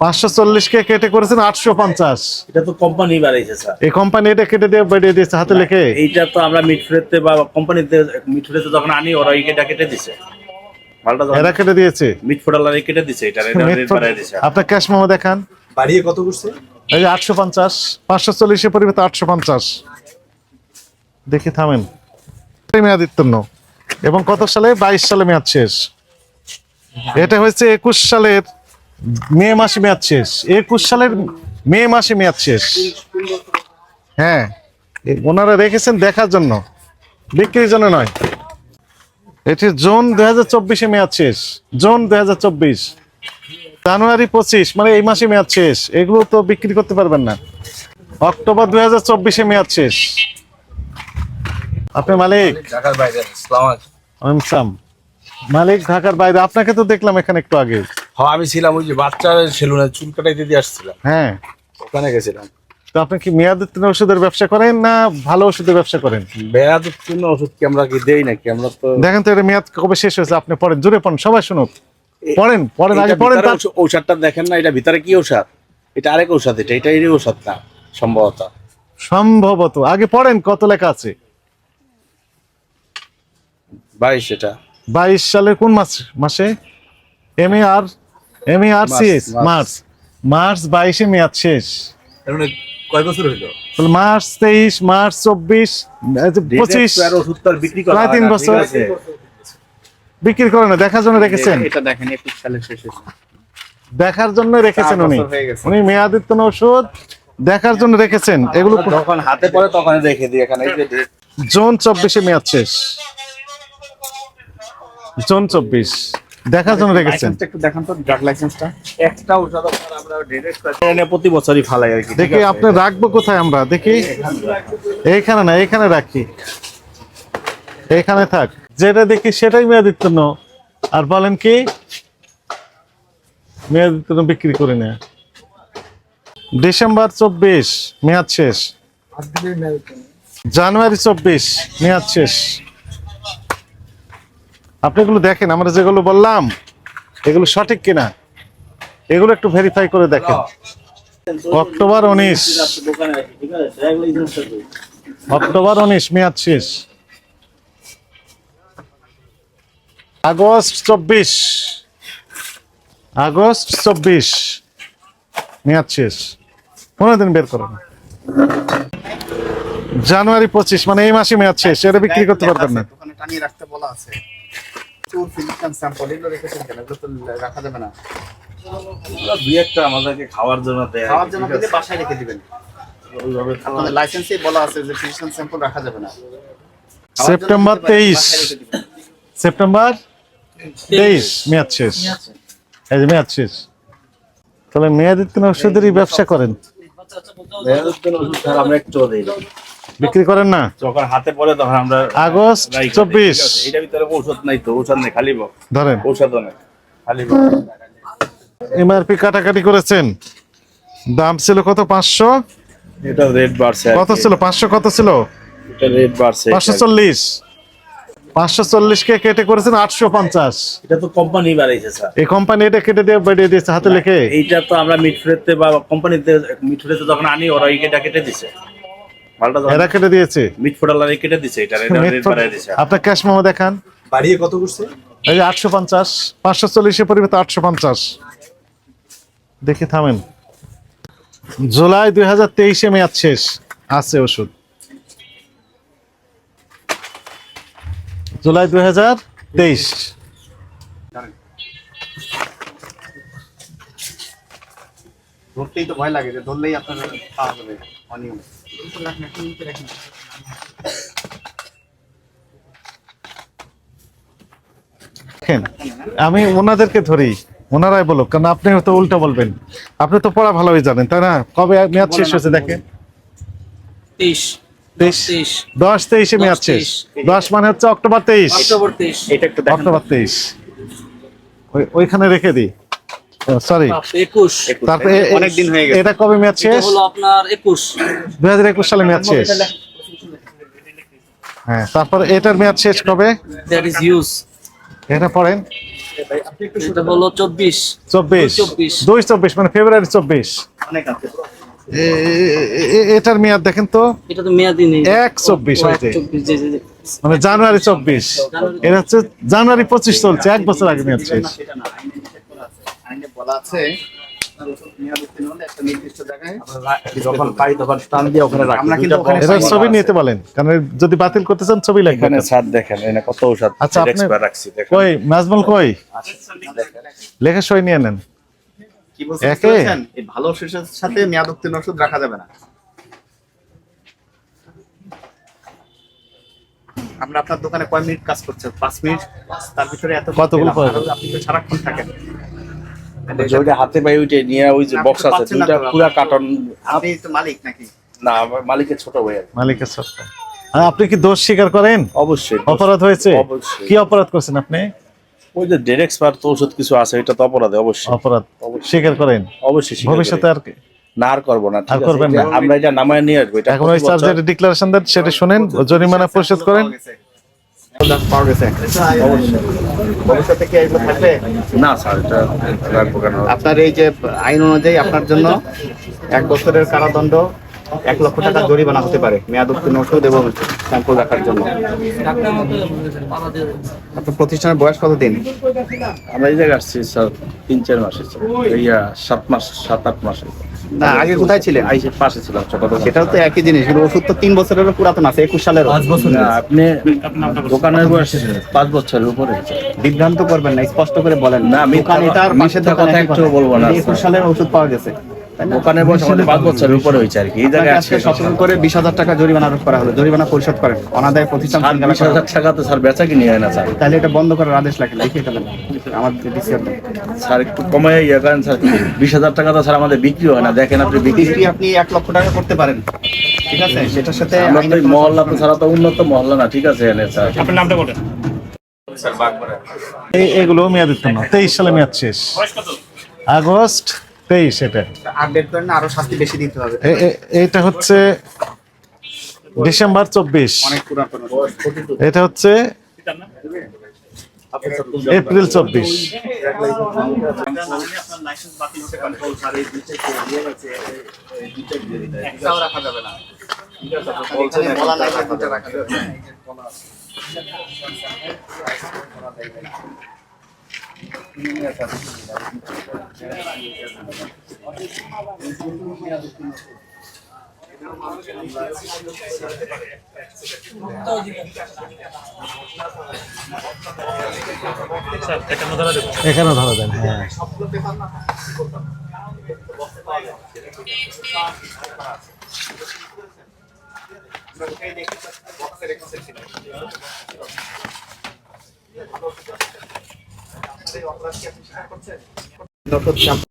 পাঁচশো চল্লিশ কে কেটে করেছেন আটশো পঞ্চাশ। এটা তো কোম্পানি বাড়াইছে স্যার। এই কোম্পানি এটা কেটে দিয়ে বেরিয়ে দিয়েছে হাতে লিখে? এইটা তো আমরা বা কোম্পানিতে যখন আনি ওরা কেটে কেটে দিছে। এরা কেটে দিয়েছে? কেটে দিছে এটা আপনার ক্যাশ মেমো দেখান। বাড়িয়ে কত করছে? এই আটশো পঞ্চাশ পাঁচশো চল্লিশের পরিবর্তে আটশো পঞ্চাশ। দেখি থামেন। এবং কত সালে? বাইশ সালে মেয়াদ শেষ। এটা হয়েছে একুশ সালের মে মাসে মেয়াদ শেষ একুশ সালের মে মাসে মেয়াদ শেষ। হ্যাঁ ওনারা রেখেছেন দেখার জন্য বিক্রির জন্য নয়। এটি জুন দু হাজার চব্বিশে মেয়াদ শেষ জুন দু হাজার চব্বিশ। জানুয়ারি পঁচিশ মানে এই মাসে মেয়াদ শেষ এগুলো তো বিক্রি করতে পারবেন না। অক্টোবর দু হাজার চব্বিশে মেয়াদ শেষ। আপনি মালিক? ঢাকার বাইরে সাম মালিক ঢাকার বাইরে আপনাকে তো দেখলাম এখানে একটু আগে। হ্যাঁ আমি ছিলাম ওই যে বাচ্চার সেলুনে চুল কাটাইতে দিয়ে আসছিলাম। হ্যাঁ। ওখানে গেছিলাম। তো আপনি কি মেয়াদোত্তীর্ণ ওষুধের ব্যবসা করেন না ভালো ওষুধের ব্যবসা করেন? ওষুধ কি আমরা কি দেই নাকি? আমরা তো দেখেন তো এটা মেয়াদ কবে শেষ হয়েছে? আপনি পড়েন জুড়ে পড়েন সবাই শুনুক। পড়েন পড়েন আগে পড়েন ঔষধটা দেখেন না এটা ভিতরে কি ঔষধ? এটা আরেক ঔষধ এটা এটা এরই ঔষধ না সম্ভবত। সম্ভবত। আগে পড়েন কত লেখা আছে? বাইশ এটা। বাইশ সালের কোন মাস মাসে? M A R M R C S March, March. বাইশে মেয়াদ শেষ। এর মানে কয় বছর হইল? মার্চ তেইশ মার্চ চব্বিশ পঁচিশ। বিক্রি করা প্রায় তিন বছর। বিক্রি করে না দেখার জন্য রেখেছেন। এটা দেখেন একুশ সালে শেষ। দেখার জন্য রেখেছেন উনি। উনি মেয়াদিত্তন ওষুধ দেখার জন্য রেখেছেন। এগুলো যখন হাতে পড়ে তখন রেখে দিই এখানে এই জুন চব্বিশে মেয়াদ শেষ। জুন চব্বিশ। দেখার জন্য রেখেছেন। একটু দেখান তো ড্রাগ লাইসেন্সটা একটা ওষুধ আপনার আমরা ডেটেড করে প্রতি বছরই ফালাই আর কি দেখি? আপনি রাখব কোথায় আমরা? দেখি। এইখানে না এইখানে রাখি। এইখানে থাক। যেটা দেখি সেটাই মেয়াদিত্তন আর বলেন কি? মেয়াদিত্তন বিক্রি করে না। ডিসেম্বর চব্বিশ মেয়াদ শেষ। জানুয়ারি চব্বিশ মেয়াদ শেষ। আপনি এগুলো দেখেন, আমরা যেগুলো বললাম, এগুলো সঠিক কিনা? এগুলো একটু ভেরিফাই করে দেখেন। অক্টোবর উনিশ? অক্টোবর উনিশ, মেয়াদ শেষ। আগস্ট চব্বিশ। আগস্ট চব্বিশ, মেয়াদ শেষ। পনেরো দিন বের করো জানুয়ারি পঁচিশ মানে এই মাসে মেয়াদ শেষ, এটা বিক্রি করতে পারবেন না। চুল ফিজিক্যাল স্যাম্পল এগুলো রেখেছেন কেন? এগুলো তো রাখা যাবে না। দুই একটা আমাদেরকে খাওয়ার জন্য দেয় খাওয়ার জন্য দিলে বাসায় রেখে দিবেন। আপনাদের লাইসেন্সে বলা আছে যে ফিজিক্যাল স্যাম্পল রাখা যাবে না। সেপ্টেম্বর তেইশ। সেপ্টেম্বর তেইশ মেয়াদ শেষ। এই যে মেয়াদ শেষ। তাহলে মেয়াদিত্তিন ওষুধেরই ব্যবসা করেন। মেয়েদের ওষুধ আমরা একটুও দিই। বিক্রি করেন না? যখন হাতে পড়ে তখন আমরা আগস্ট চব্বিশ? এটার ভিতরে ঔষধ নাই তো ঔষধ নেই খালি ধরেন। ঔষধ নেই খালি এমআরপি কাটাকাটি করেছেন। দাম ছিল কত? পাঁচশো? এটা রেট বাড়ছে কত ছিল? পাঁচশো কত ছিল? এটা রেট বাড়ছে। পাঁচশো চল্লিশ। পাঁচশো চল্লিশ কে কেটে করেছেন? আটশো পঞ্চাশ। এটা তো কোম্পানি বাড়াইছে স্যার এই কোম্পানি এটা কেটে দিয়ে বেরিয়ে দিয়েছে হাতে লিখে? এইটা তো আমরা মিটফুড়েতে বা কোম্পানিতে মিটফুড়েতে যখন আনি ওরা এই কেটে কেটে দিছে। মালটা এরা কেটে দিয়েছে? মিটফুড়ালার কেটে দিছে এটা রেট বাড়াই দিছে। আপনার ক্যাশ মেমো দেখান। বাড়িয়ে কত করছে? এই যে আটশো পঞ্চাশ পাঁচশো চল্লিশের পরিবর্তে আটশো পঞ্চাশ। দেখি থামেন। জুলাই দুই হাজার তেইশে মেয়াদ শেষ আছে ওষুধ। জুলাই দুই হাজার তেইশ। ধরতেই তো ভয় লাগে যে ধরলেই আপনার পাওয়া যাবে অনিয়ম। আমি ওনাদেরকে ধরি ওনারাই বলুক কারণ আপনি হয়তো উল্টো বলবেন। আপনি তো পড়া ভালোই জানেন তাই না? কবে মেয়াদ শেষ হয়েছে দেখেন? তেইশ। দশ তেইশে মেয়াদ শেষ। দশ মানে হচ্ছে অক্টোবর তেইশ। অক্টোবর তেইশ। এটা একটু অক্টোবর তেইশ। ওই- ওইখানে রেখে দিই। সরি একুশ। তারপরে অনেকদিন হয়ে গেছে। এটা কবে মেয়াদ শেষ? হলো আপনার একুশ। দুই হাজার একুশ সালে মেয়াদ শেষ। হ্যাঁ তারপরে এটার মেয়াদ শেষ কবে? দ্যাট ইজ ইউজ এটা পড়েন। এটা হলো চব্বিশ। চব্বিশ। চব্বিশ। দুই চব্বিশ মানে ফেব্রুয়ারি চব্বিশ। অনেক আছে। এটার মেয়াদ দেখেন তো। এটা তো মেয়াদি নেই। এক চব্বিশ। মানে জানুয়ারি চব্বিশ। এটা হচ্ছে জানুয়ারি পঁচিশ চলছে এক বছর আগে মেয়াদ শেষ সেটা না আইনে নিষেধ করা আছে আইনে বলা আছে। ওষুধ মেয়াদ উত্তীর্ণ হলে একটা নির্দিষ্ট জায়গায়। যখন পাই তখন টান দিয়ে ওখানে রাখি আমরা কিন্তু দুইটা ওখানে এটা box ছবি নিতে বলেন কারণ যদি বাতিল করতে চান ছবি লাগবে দেখেন কত ঔষধ আচ্ছা, আপনি- এক্সপায়ার রাখছি দেখেন। কই নাজমুল কই? লেখা সই নিয়ে নেন। একে? ভালো ওষুধের সাথে মেয়াদ উত্তীর্ণ ওষুধ রাখা যাবে না। আমরা আপনার দোকানে কয় মিনিট কাজ করছে পাঁচ মিনিট? তার ভিতরে এত কতগুলো আপনি তো সারাক্ষণ থাকেন। ওইটা হাতে নিয়ে ওই যে আপনি বক্স আছে দুইটা পুরা কার্টন আপনি তো মালিক নাকি? না মালিকের ছোট ভাই। মালিকের আর আপনি কি দোষ স্বীকার করেন? অবশ্যই অপরাধ হয়েছে? অবশ্যই। কি অপরাধ করছেন আপনি? ওই যে ডেড এক্সপায়ার তো ওষুধ কিছু আছে এটা তো অপরাধে অবশ্যই। অপরাধ। স্বীকার করেন? অবশ্যই ভবিষ্যতে আর কি- না আর করব না ঠিক আর করবেন না। আমরা এটা নামায় নিয়ে আসব এটা এখন ওই চার্জারের ডিক্লারেশন দেন সেটা শুনেন জরিমানা পরিশোধ করেন। পাওয়া গেছে ভবিষ্যতে কি এগুলো থাকবে? না স্যার এটা আপনার এই যে আইন অনুযায়ী আপনার জন্য এক বছরের কারাদণ্ড এক লক্ষ টাকা জরিমানা হতে পারে মেয়াদ উত্তীর্ণ ওষুধ এবং স্যাম্পল রাখার জন্য। আপনার প্রতিষ্ঠানের বয়স কতদিন? আমরা এই জায়গায় আসছি স্যার তিন চার মাসে ইয়া সাত মাস সাত আট মাসে না আগে কোথায় ছিলেন? আইসে পাশে ছিলাম দোকান। সেটাও তো একই জিনিস কিন্তু ওষুধ তো তিন বছরেরও পুরাতন আছে একুশ সালের না, আপনি দোকানের বয়স পাঁচ বছরের উপরে। বিভ্রান্ত করবেন না স্পষ্ট করে বলেন। না, আমি দোকান এটার কথা- পাশের দোকান একটু বলব না, একুশ। সালের ওষুধ পাওয়া গেছে? দোকানের বয়স আমাদের পাঁচ বছরের উপরে হয়েছে আর কি। এই জায়গায় আজকে করে বিশ হাজার টাকা জরিমানা আরোপ করা হলো। জরিমানা পরিশোধ করেন। অনাদায় প্রতিষ্ঠান বিশ হাজার টাকা তো স্যার বেচা কিনে হয় না স্যার। তাহলে এটা বন্ধ করার আদেশ লাগে। লিখে এটা দেন। আমার ডিসিশন স্যার একটু কমে ইয়ে করেন স্যার। বিশ হাজার টাকা তো স্যার আমাদের বিক্রি হয় না। দেখেন আপনি বিক্রি আপনি এক লক্ষ টাকা করতে পারেন। ঠিক আছে? সেটার সাথে মহল্লা তো ছাড়া তো উন্নত মহল্লা না। ঠিক আছে এনে স্যার। এই- এগুলো মেয়াদ উত্তীর্ণ তেইশ সালে মেয়াদ শেষ। আগস্ট তেইশ এটা আপডেট করেন আরও শাস্তি বেশি দিতে হবে। এ- এ- হচ্ছে ডিসেম্বর চব্বিশ। অনেক এটা হচ্ছে এপ্রিল চব্বিশ। রাখা যাবে না। এখানে বলা নাই যে দুটো হ্যাঁ যত চাপ